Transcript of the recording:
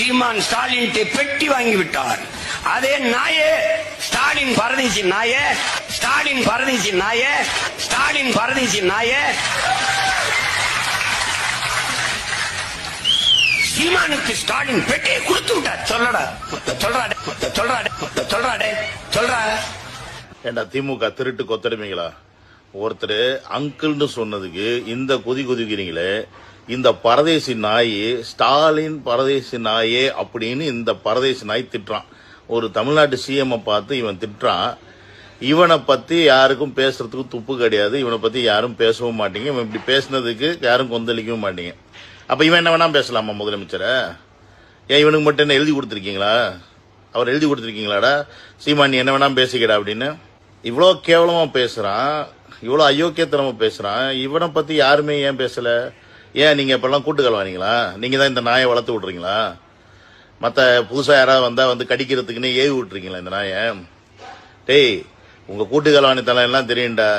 சீமான் ஸ்டாலின் பெட்டி வாங்கிவிட்டார் அதே நாயே ஸ்டாலின் பரதேசி நாயே ஸ்டாலின் பரதேசி நாயே ஸ்டாலின் பரதேசி நாயே. சீமானுக்கு ஸ்டாலின் பெட்டியை கொடுத்து விட்டார். சொல்லடா சொல்றாடே சொல்றாடே சொல்றாடே சொல்றா என்ன திமுக திருட்டு கொத்தடுமீங்களா ஒருத்தர் அங்கிள்னு சொன்னதுக்கு இந்த கொதி கொதிக்கிறீங்களே இந்த பரதேசி நாய் ஸ்டாலின் பரதேசி நாயே அப்படின்னு இந்த பரதேசி நாய் திட்டுறான். ஒரு தமிழ்நாட்டு சிஎம் பார்த்து இவன் திட்டுறான். இவனை பத்தி யாருக்கும் பேசுறதுக்கு துப்பு கிடையாது. இவனை பத்தி யாரும் பேசவும் மாட்டீங்க. இவன் இப்படி பேசுனதுக்கு யாரும் கொந்தளிக்கவும் மாட்டீங்க. அப்ப இவன் என்ன வேணா பேசலாமா முதலமைச்சரை? ஏன் இவனுக்கு மட்டும் என்ன எழுதி கொடுத்துருக்கீங்களா? அவர் எழுதி கொடுத்துருக்கீங்களாடா? சீமான் நீ என்ன வேணாம் பேசிக்கடா அப்படின்னு. இவ்வளோ கேவலமா பேசுறான். இவ்வளோ அயோக்கியத்தனமா பேசுறான். இவனை பத்தி யாருமே ஏன் பேசல? ஏன் நீங்க இப்பெல்லாம் கூட்டுக்கல் வாரீங்களா நீங்க தான் இந்த நாயை வளர்த்து விட்றீங்களா? மற்ற புதுசா யாராவது வந்தா வந்து கடிக்கிறதுக்குன்னு ஏவி விட்டுறீங்களா இந்த நாயை? டேய் உங்க கூட்டுக்கலவாணி வாணித்தலம் எல்லாம் தெரியும்டா.